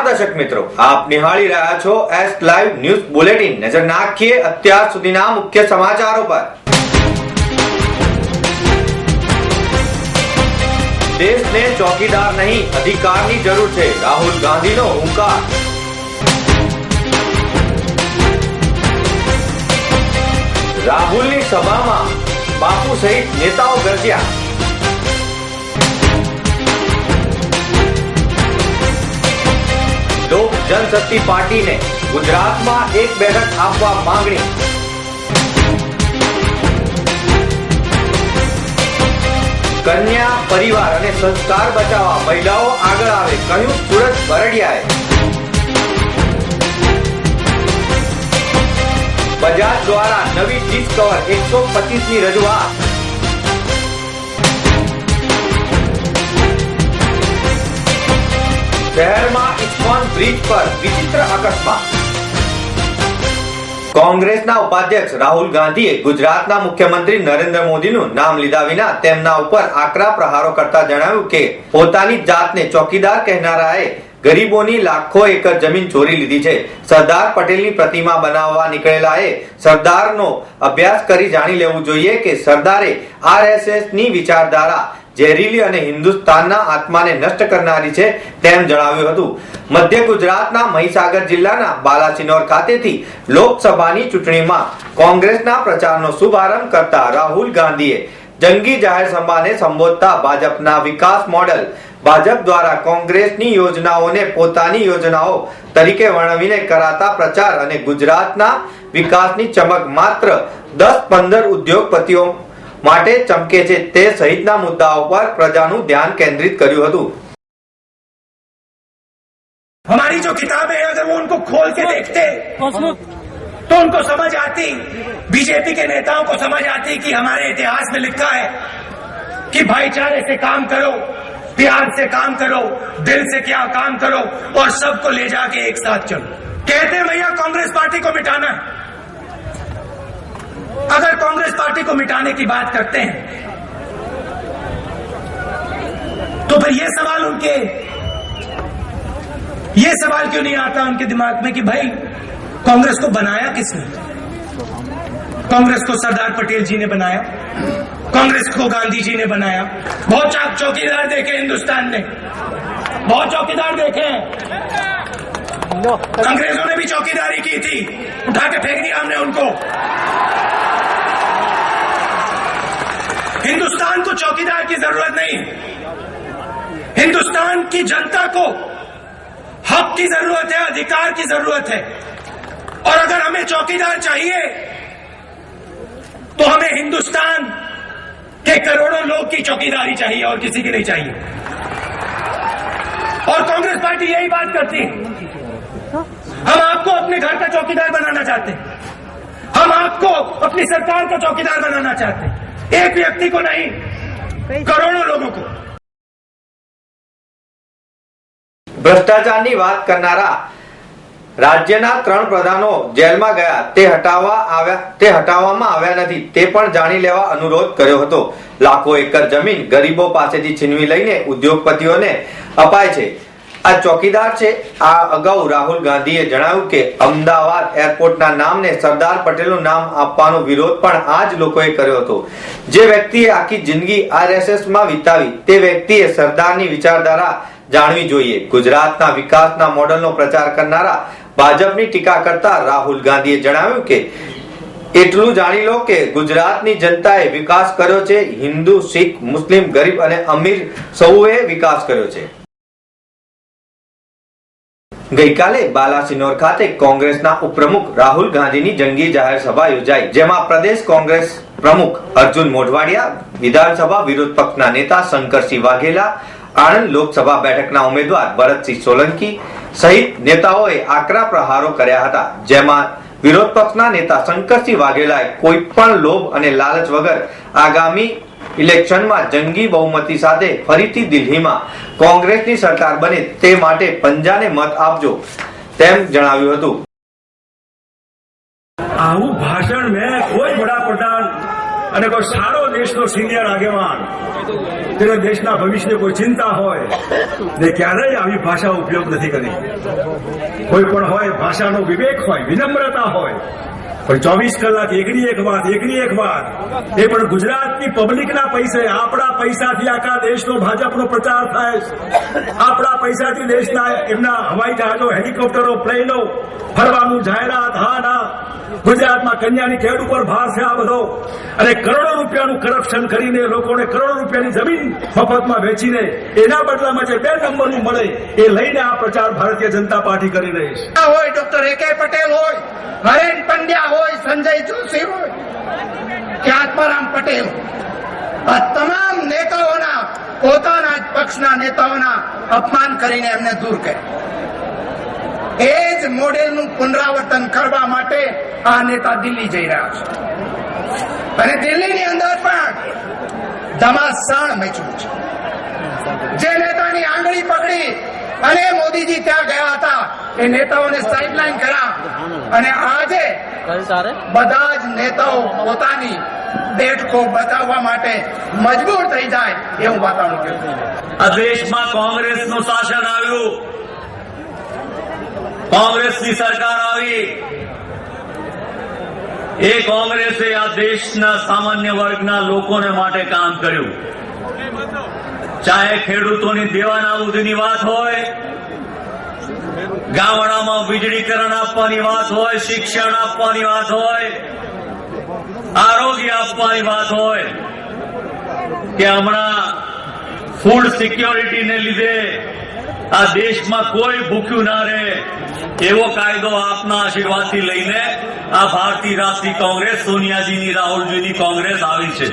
દર્શક મિત્રો. આપ નિહાળી રહ્યા છો એસ લાઈવ ન્યૂઝ બુલેટિન નજર નાખીએ અત્યાર સુધીના મુખ્ય સમાચારો પર. દેશને ચોકીદાર નહીં, અધિકારની જરૂર છે. રાહુલ ગાંધીનો હુંકાર. રાહુલની સભામાં બાપુ સહિત નેતાઓ ગરજ્યા. જનશક્તિ પાર્ટીને ગુજરાતમાં એક બેઠક આપવા માંગણી. કન્યા પરિવાર અને સંસ્કાર બચાવવા મહિલાઓ આગળ આવે, કહ્યું સુરત ભરડિયાએ. બજાજ દ્વારા નવી ડિસ્કવર એકસો પચીસની રજૂઆત. શહેરમાં ઇસ્કોન બ્રિજ પર વિચિત્ર અકસ્માત. કોંગ્રેસના ઉપાધ્યક્ષ રાહુલ ગાંધીએ ગુજરાતના મુખ્યમંત્રી નરેન્દ્ર મોદીનું નામ લીધા વિના તેમના ઉપર આકરા પ્રહારો કરતા જણાવ્યું કે પોતાની જાતને ચોકીદાર કહેનારાએ ગરીબોની લાખો એકર જમીન ચોરી લીધી છે. સરદાર પટેલની પ્રતિમા બનાવવા નીકળેલા એ સરદારનો અભ્યાસ કરી જાણી લેવું જોઈએ કે સરદારે આરએસએસની વિચારધારા ઝેરીલી અને હિન્દુસ્તાનના આત્માને નષ્ટ કરનારી છે તેમ જણાવ્યું હતું. મધ્ય ગુજરાતના મહીસાગર જિલ્લાના બાલાસિનોર ખાતેથી લોકસભાની ચૂંટણીમાં કોંગ્રેસના પ્રચારનો શુભારંભ કરતા રાહુલ ગાંધીએ જંગી જાહેર સભાને સંબોધતા ભાજપના વિકાસ મોડલ, ભાજપ દ્વારા કોંગ્રેસની યોજનાઓને પોતાની યોજનાઓ તરીકે વર્ણવીને કરાતા પ્રચાર અને ગુજરાતના વિકાસની ચમક માત્ર દસ પંદર ઉદ્યોગપતિઓ માટે ચમકે છે તે સહિતના મુદ્દાઓ પર પ્રજાનું ધ્યાન કેન્દ્રિત કર્યું હતું हमारी जो किताबें हैं अगर वो उनको खोल के देखते तो उनको समझ आती बीजेपी के नेताओं को समझ आती कि हमारे इतिहास में लिखा है कि भाईचारे से काम करो प्यार से काम करो दिल से क्या काम करो और सबको ले जाके एक साथ चलो कहते हैं भैया कांग्रेस पार्टी को मिटाना है अगर कांग्रेस पार्टी को मिटाने की बात करते हैं। तो फिर ये सवाल उनके, ये सवाल क्यों नहीं आता उनके दिमाग में कि भाई, कांग्रेस को बनाया किसने? कांग्रेस को सरदार पटेल जी ने बनाया, कांग्रेस को गांधी जी ने बनाया। बहुत चाक चौकीदार देखे हिंदुस्तान ने बहुत चौकीदार देखे अंग्रेज़ों ने भी चौकीदारी की थी, उठा के फेंक दिया हमने उनको। हिंदुस्तान को चौकीदार की ज़रूरत नहीं। हिंदुस्तान की जनता को हक की ज़रूरत है, अधिकार की ज़रूरत है। और अगर हमें चौकीदार चाहिए तो हमें हिंदुस्तान के करोड़ों लोग की चौकीदारी चाहिए और किसी की नहीं चाहिए। और कांग्रेस पार्टी यही बात करती है। हम आपको अपने घर का चौकीदार बनाना चाहते हैं। हम आपको अपनी सरकार का चौकीदार बनाना चाहते हैं। एक व्यक्ति को नहीं करोड़ों लोगों को ભ્રષ્ટાચારની વાત કરનારા રાજ્યના ત્રણ પ્રધાનો જેલમાં ગયા તે હટાવવા આવ્યા તે હટાવવામાં આવ્યા નથી તે પણ જાણી લેવા અનુરોધ કર્યો હતો લાખો એકર જમીન ગરીબો પાસેથી છીનવી લઈને ઉદ્યોગપતિઓને અપાય છે આ ચોકીદાર છે. આ અગાઉ રાહુલ ગાંધીએ જણાવ્યું કે અમદાવાદ એરપોર્ટના નામને સરદાર પટેલનું નામ આપવાનો વિરોધ પણ આ જ લોકોએ કર્યો હતો. જે વ્યક્તિએ આખી જિંદગી આરએસએસમાં વિતાવી તે વ્યક્તિએ સરદારની વિચારધારા જાણવી જોઈએ. ગુજરાતના વિકાસના મોડલનો પ્રચાર કરનારા ભાજપની ટીકા કરતા રાહુલ ગાંધીએ જણાવ્યું કે, એટલું જાણી લો કે ગુજરાતની જનતાએ વિકાસ કર્યો છે. હિન્દુ, શીખ, મુસ્લિમ, ગરીબ અને અમીર સૌએ વિકાસ કર્યો છે. ગઈકાલે બાલાસિનોર ખાતે કોંગ્રેસના ઉપપ્રમુખ રાહુલ ગાંધીની જંગી જાહેર સભા યોજાઈ, જેમાં પ્રદેશ કોંગ્રેસ પ્રમુખ અર્જુન મોઢવાડિયા, વિધાનસભા વિરોધ પક્ષના નેતા શંકરસિંહ વાઘેલા, આણંદ લોકસભા બેઠકના ઉમેદવાર ભરતસિંહ સોલંકી સહિત નેતાઓએ આકરા પ્રહારો કર્યા હતા, જેમાં વિરોધ પક્ષના નેતા શંકરસિંહ વાઘેલાએ કોઈ પણ લોભ અને લાલચ વગર આગામી ઇલેક્શનમાં જંગી બહુમતી સાથે ફરીથી દિલ્હીમાં કોંગ્રેસની સરકાર બને તે માટે પંજાને મત આપજો, તેમ જણાવ્યું હતું. આવું ભાષણ મેં કોઈ વડાપ્રધાન અને કોઈ સારો દેશનો સિનિયર આગેવાન, તેને દેશના ભવિષ્યની કોઈ ચિંતા હોય ને ક્યારેય આવી ભાષા ઉપયોગ નથી કરી. કોઈ પણ હોય, ભાષાનો વિવેક હોય, વિનમ્રતા હોય પણ ચોવીસ કલાક એકડી એક વાત, એકડી એક વાત. એ પણ ગુજરાતની પબ્લિકના પૈસે, આપણા પૈસાથી આખા દેશનો ભાજપનો પ્રચાર થાય આપણા પૈસાથી દેશના એમના હવાઈ જહાજો, હેલિકોપ્ટરો, પ્લેનો, ફરવાનું જાહેરાત, હા, ના. ગુજરાતમાં કન્યાની ખેડ ઉપર ભાર છે આ બધો. અને કરોડો રૂપિયાનું કરપ્શન કરીને લોકોને કરોડો રૂપિયાની જમીન મફતમાં વેચીને એના બદલામાં જે બે નંબરનું મળે, એ લઈને આ પ્રચાર ભારતીય જનતા પાર્ટી કરી રહી છે. હોય, ડોક્ટર એ કે પટેલ હોય, હરેન પંડ્યા હોય, સંજય જોશી હોય કે આત્મારામ પટેલ આ તમામ નેતાઓના, પોતાના જ પક્ષના નેતાઓના અપમાન કરીને એમને દૂર કર્યા. એ જ મોડેલનું પુનરાવર્તન કરવા માટે આ નેતા દિલ્હી જઈ રહ્યા છે. અને દિલ્હીની અંદર પણ ધમાસાણ મચ્યું છે. જે નેતાની આંગળી પકડી અને મોદીજી ત્યાં ગયા હતા. એ નેતાઓને સાઇડલાઈન કર્યા. અને આજે બધા જ નેતાઓ પોતાની દેશકો બચાવવા માટે મજબૂર થઈ જાય એવું વાતાવરણ કર્યું આ દેશમાં કોંગ્રેસનું શાસન આવ્યું. કોંગ્રેસની સરકાર આવી. એ કોંગ્રેસે આ દેશના સામાન્ય વર્ગના લોકોને માટે કામ કર્યું. ચાહે ખેડૂતોની દેવાનાબૂદીની વાત હોય, ગામડામાં વીજળીકરણ આપવાની વાત હોય, શિક્ષણ આપવાની વાત હોય, આરોગ્ય આપવાની વાત હોય, કે હમણાં ફૂડ સિક્યોરિટીને લીધે આ દેશમાં કોઈ ભૂખ્યું ના રહે, એવો કાયદો આપના આશીર્વાદથી લઈને આ ભારતીય રાષ્ટ્રીય કોંગ્રેસ, સોનિયાજીની, રાહુલજીની કોંગ્રેસ આવી છે.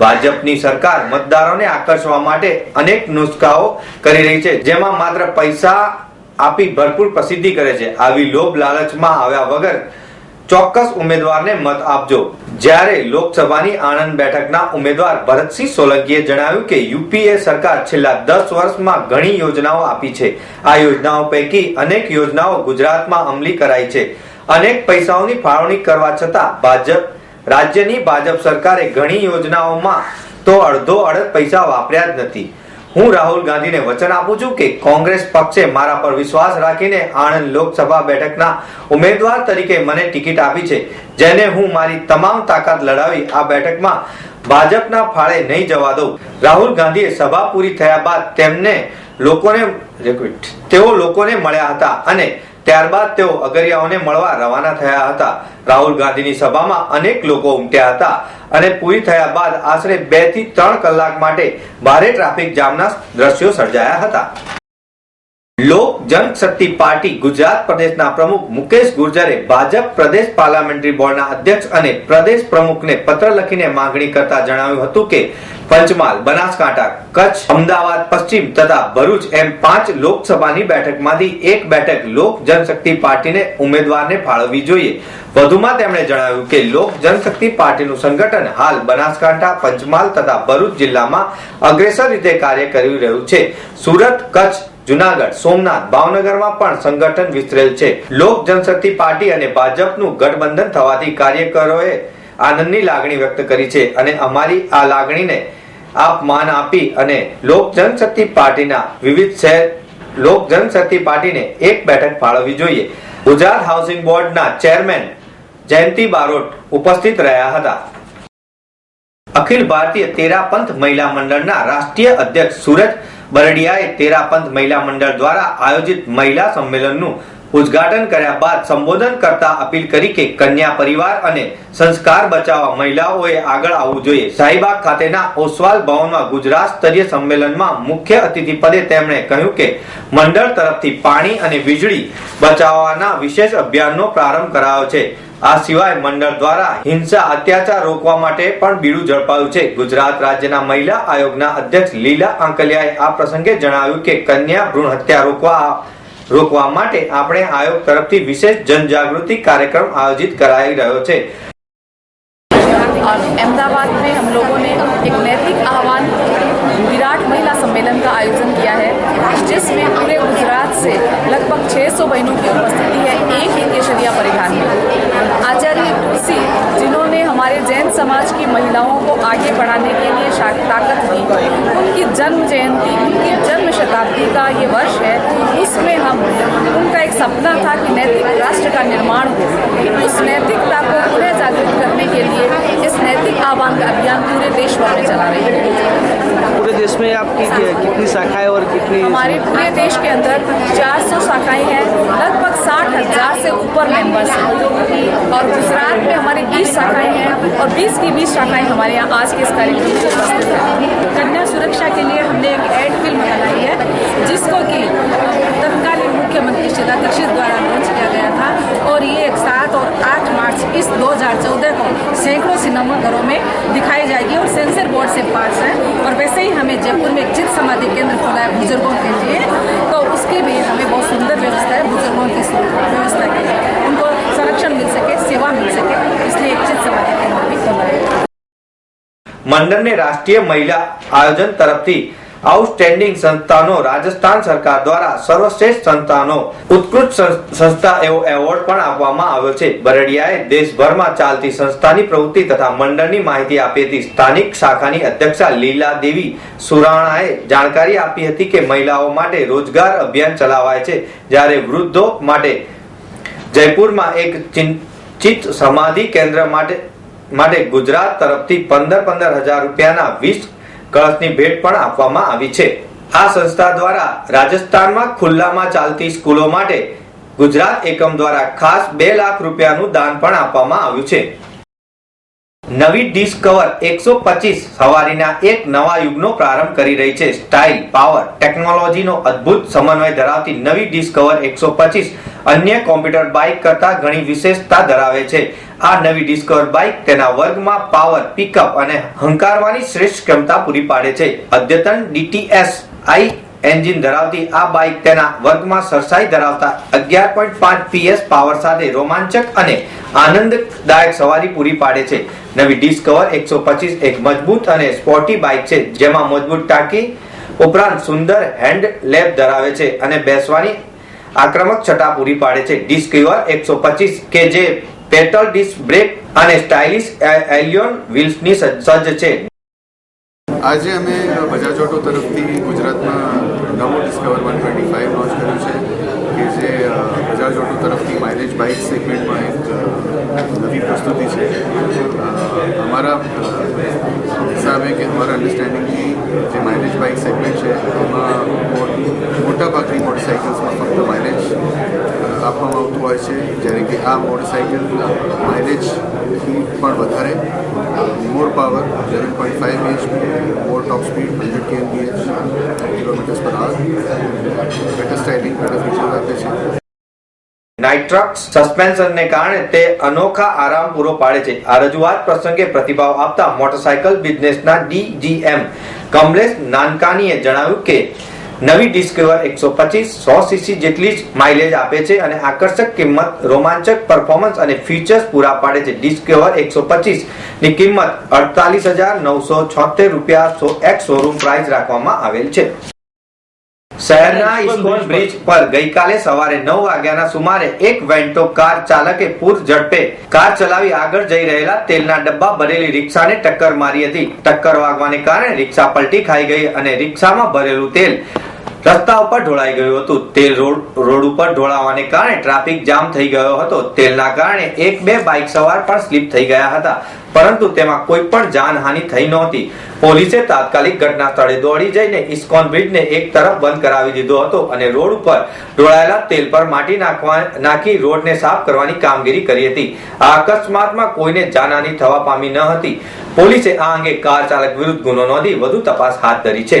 ભાજપની સરકાર મતદારોને આકર્ષવા માટે અનેક નુસ્ખાઓ કરી રહી છે, જેમાં માત્ર પૈસા આપી ભરપૂર પ્રસિદ્ધિ કરે છે. આવી લોભ લાલચમાં આવ્યા વગર ચોક્કસ ઉમેદવારને મત આપજો. જ્યારે લોકસભાની આણંદ બેઠકના ઉમેદવાર ભરતસિંહ સોલંકીએ જણાવ્યું કે યુપીએ સરકાર છેલ્લા દસ વર્ષમાં ઘણી યોજનાઓ આપી છે. આ યોજનાઓ પૈકી અનેક યોજનાઓ ગુજરાતમાં અમલી કરાઈ છે. અનેક પૈસાઓની ફાળવણી કરવા છતાં ભાજપ રાજ્યની ભાજપ સરકારે ઘણી યોજનાઓમાં તો અડધો અડધ પૈસા વાપર્યા જ નથી. હું રાહુલ ગાંધીને વચન આપું છું કે કોંગ્રેસ પક્ષે મારા પર વિશ્વાસ રાખીને આણંદ લોકસભા બેઠકના ઉમેદવાર તરીકે મને ટિકિટ આપી છે, જેને હું મારી તમામ તાકાત લડાવી આ બેઠકમાં ભાજપના ફાળે નહીં જવા દઉં. રાહુલ ગાંધીએ સભા પૂરી થયા બાદ તેમને લોકોને તેઓ લોકોને મળ્યા હતા અને ત્યારબાદ તેઓ અગરિયાઓને મળવા રવાના થયા હતા. રાહુલ ગાંધીની સભામાં અનેક લોકો ઉમટ્યા હતા અને પૂરી થયા બાદ આશરે બેથી ત્રણ કલાક માટે ભારે ટ્રાફિક જામના દ્રશ્યો સર્જાયા હતા. લોક જનશક્તિ પાર્ટી ગુજરાત પ્રદેશના પ્રમુખ મુકેશ ગુર્જરે ભાજપ પ્રદેશ પાર્લામેન્ટરી બોર્ડના અધ્યક્ષ અને પ્રદેશ પ્રમુખને પત્ર લખીને માંગણી કરતા જણાવ્યું હતું કે પંચમહાલ, બનાસકાંઠા, કચ્છ, અમદાવાદ, પશ્ચિમ તથા ભરૂચ એમ પાંચ લોકસભાની બેઠકમાંથી એક બેઠક લોક જનશક્તિ પાર્ટીને ઉમેદવારને ફાળવવી જોઈએ. વધુમાં તેમણે જણાવ્યું કે લોક જનશક્તિ પાર્ટીનું સંગઠન હાલ બનાસકાંઠા, પંચમહાલ તથા ભરૂચ જિલ્લામાં અગ્રેસર રીતે કાર્ય કરી રહ્યું છે. સુરત, કચ્છ જુનાગઢ, સોમનાથ, ભાવનગરમાં પણ સંગઠન વિસ્તરેલ છે. લોક જનશક્તિ પાર્ટી અને ભાજપનું ગઠબંધન થવાથી કાર્યકરોએ આનંદની લાગણી વ્યક્ત કરી છે અને અમારી આ લાગણીને આપ માન આપી અને લોક જનશક્તિ પાર્ટીના વિવિધ શહેર, લોક જનશક્તિ પાર્ટીને એક બેઠક ફાળવવી જોઈએ. ગુજરાત હાઉસિંગ બોર્ડના ચેરમેન જયંતિ બારોટ ઉપસ્થિત રહ્યા હતા. અખિલ ભારતીય તેરા પંથ મહિલા મંડળના રાષ્ટ્રીય અધ્યક્ષ સુરજ બરડિયાએ તેરાપંથ મહિલા મંડળ દ્વારા આયોજિત મહિલા સંમેલનનું ઉદ્ઘાટન કર્યા બાદ સંબોધન કરતા અપીલ કરી કે કન્યા પરિવાર અને સંસ્કાર બચાવવા મહિલાઓએ આગળ આવવું જોઈએ. શાહીબાગ ખાતેના ઓસવાલ ભવનમાં ગુજરાત સ્તરીય સંમેલનમાં મુખ્ય અતિથિ પદે તેમણે કહ્યું કે મંડળ તરફથી પાણી અને વીજળી બચાવવાના વિશેષ અભિયાનનો પ્રારંભ કરાયો છે. આ સિવાય મંડળ દ્વારા હિંસા અત્યાચાર રોકવા માટે પણ બીડું ઝડપાયું છે ગુજરાત રાજ્યના મહિલા આયોગના અધ્યક્ષ લીલા આંકલિયાએ આ પ્રસંગે જણાવ્યું કે કન્યા ભ્રૂણ હત્યા રોકવા રોકવા માટે આપણે આયોગ તરફથી વિશેષ જનજાગૃતિ કાર્યક્રમ આયોજિત કરાઈ રહ્યો છે और अहमदाबाद में हम लोगों ने एक नैतिक आह्वान विराट महिला सम्मेलन का आयोजन किया है जिसमें पूरे गुजरात से लगभग 600 बहनों की उपस्थिति है एक ही समाज की महिलाओं को आगे बढ़ाने के लिए ताकत दी उनकी जन्म जयंती उनकी जन्म शताब्दी का ये वर्ष है उसमें हम उनका एक सपना था कि नैतिक राष्ट्र का निर्माण हो। उस नैतिकता को पुनः जागृत करने के लिए इस नैतिक आह्वान का अभियान पूरे देश भर में चला रहे हैं। पूरे देश में आपकी कितनी शाखाएँ और कितनी हमारे पूरे देश के अंदर 400 शाखाएँ हैं लगभग साठ हज़ार से ऊपर मेंबर्स हैं और गुजरात में हमारी 20 शाखाएँ हैं और 20 की 20 शाखाएँ हमारे यहाँ आज के इस कार्यक्रम में उपस्थित हैं। कन्या सुरक्षा के लिए हमने एक एड फ़िल्म बनाई है, जिसको कि तत्कालीन मुख्यमंत्री शीला दीक्षित द्वारा लॉन्च किया गया था और ये एक सात और आठ मार्च इस 2014 को सैकड़ों सिनेमा घरों में दिखाई जाएगी और सेंसर बोर्ड से पास है। और वैसे ही हमें जयपुर में एक चित समाधि केंद्र खोला है बुज़ुर्गों के लिए। तो મંડળને રાષ્ટ્રીય મહિલા આયોજન તરફથી આઉટસ્ટેન્ડિંગ સંસ્થાનો, રાજસ્થાન સરકાર દ્વારા સર્વશ્રેષ્ઠ સંસ્થાનો, ઉત્કૃષ્ટ સંસ્થા એવો એવોર્ડ પણ આપવામાં આવ્યો છે. બરડિયાએ દેશભરમાં ચાલતી સંસ્થાની પ્રવૃત્તિ તથા મંડળની માહિતી આપી હતી. સ્થાનિક શાખાની અધ્યક્ષા લીલા દેવી સુરાણાએ જાણકારી આપી હતી કે મહિલાઓ માટે રોજગાર અભિયાન ચલાવાય છે. જ્યારે વૃદ્ધો માટે જયપુરમાં એક ચિંતિત સમાધિ કેન્દ્ર માટે માટે ગુજરાત તરફથી પંદર પંદર હજાર રૂપિયાના વીસ કળશની ભેટ પણ આપવામાં આવી છે. આ સંસ્થા દ્વારા રાજસ્થાનમાં ખુલ્લામાં ચાલતી સ્કૂલો માટે ગુજરાત એકમ દ્વારા ખાસ બે લાખ રૂપિયાનું દાન પણ આપવામાં આવ્યું છે. નવી ડિસ્કવર એકસો પચીસ સવારીના એક નવા યુગનો પ્રારંભ કરી રહી છે. સ્ટાઇલ, પાવર, ટેકનોલોજીનો અદ્ભુત સમન્વય ધરાવતી નવી ડિસ્કવર એકસો પચીસ અન્ય કોમ્પ્યુટર બાઇક કરતા ઘણી વિશેષતા ધરાવે છે. આ નવી ડિસ્કવર બાઇક તેના વર્ગમાં પાવર પિકઅપ અને હંકારવાની શ્રેષ્ઠ ક્ષમતા પૂરી પાડે છે. અદ્યતન ડીટીએસ આઈ એન્જિન ધરાવતી આ બાઇક તેના વર્ગમાં સરસાઈ ધરાવતા અગિયાર પોઈન્ટ પાંચ પીએસ પાવર સાથે રોમાંચક અને આનંદદાયક સવારી પૂરી પાડે છે. નવી ડિસ્કવર એકસો પચીસ એક મજબૂત અને સ્પોર્ટી બાઇક છે, જેમાં મજબૂત ટાંકી ઉપરાંત સુંદર હેન્ડ લેબ ધરાવે છે અને બેસવાની આક્રમક છટા પૂરી પાડે છે. ડિસ્કવર એકસો પચીસ કે જે પેટલ ડિસ્ક બ્રેક અને સ્ટાઇલિશ એલિયોન વ્હીલ્સની સજ્જ છે. આજે અમે બજાજ ઓટો તરફથી ગુજરાતમાં નવો discover one twenty five launch કર્યું છે કે જે બજાજ ઓટો તરફથી માઇલેજ બાઇક સેગમેન્ટમાં એક નવી પ્રસ્તુતિ છે. અમારા અ, હિસાબે કે અમારા અન્ડરસ્ટેન્ડિંગથી જે માઇલેજ બાઇક સેગમેન્ટ છે એમાં મો- મોટાભાગની મોટરસાઇકલ્સમાં ફક્ત માઇલેજ આપવામાં આવતું હોય છે જ્યારે કે આ મોટરસાઇકલ માઇલેજથી પણ વધારે. More power eleven point five inch more top speed hundred KMPH kilometres per hour better styling better features આપે છે. નાઇટ્રક્સ સસ્પેન્શનને કારણે તે અનોખા આરામ પૂરો પાડે છે. આ રજૂઆત પ્રસંગે પ્રતિભાવ આપતા મોટરસાયકલ બિઝનેસના ડીજીએમ કમલેશ નાનકાનીએ જણાવ્યું કે નવી ડિસ્કવર એકસો પચીસ સો સીસી જેટલી જ માઇલેજ આપે છે અને આકર્ષક કિંમત રોમાંચક પરફોર્મન્સ અને ફીચર્સ પૂરા પાડે છે. ડિસ્કવર એકસો પચીસની કિંમત અડતાલીસ હજાર નવસો છોતેર રૂપિયા એક્સ શોરૂમ પ્રાઇસ રાખવામાં આવેલ છે. શહેરના ઇસ્કોન બ્રિજ પર ગઈકાલે સવારે નવ વાગ્યાના સુમારે એક વેન્ટો કાર ચાલકે પૂર ઝડપે કાર ચલાવી આગળ જઈ રહેલા તેલના ડબ્બા ભરેલી રિક્ષાને ટક્કર મારી હતી. ટક્કર વાગવાને કારણે રિક્ષા પલટી ખાઈ ગઈ અને રિક્ષામાં ભરેલું તેલ રસ્તા ઉપર ઢોળાઈ ગયું હતું. તેલ રોડ રોડ ઉપર ઢોળાવાને કારણે ટ્રાફિક જામ થઈ ગયો હતો. તેલના કારણે એક બે બાઇક સવાર પણ સ્લીપ થઈ ગયા હતા. પરંતુ તેમાં કોઈ પણ જાનહાનિ થઈ નહોતી. પોલીસે તાત્કાલિક ઘટના સ્થળે દોડી જઈને ઇસ્કોન બ્રિજને એક તરફ બંધ કરાવી દીધો હતો અને રોડ ઉપર ઢોળાયેલા તેલ પર માટી નાખવા, નાખી રોડને સાફ કરવાની કામગીરી કરી હતી. આ અકસ્માતમાં કોઈને જાનહાનિ થવા પામી ન હતી. પોલીસે આ અંગે કાર ચાલક વિરુદ્ધ ગુનો નોંધી વધુ તપાસ હાથ ધરી છે.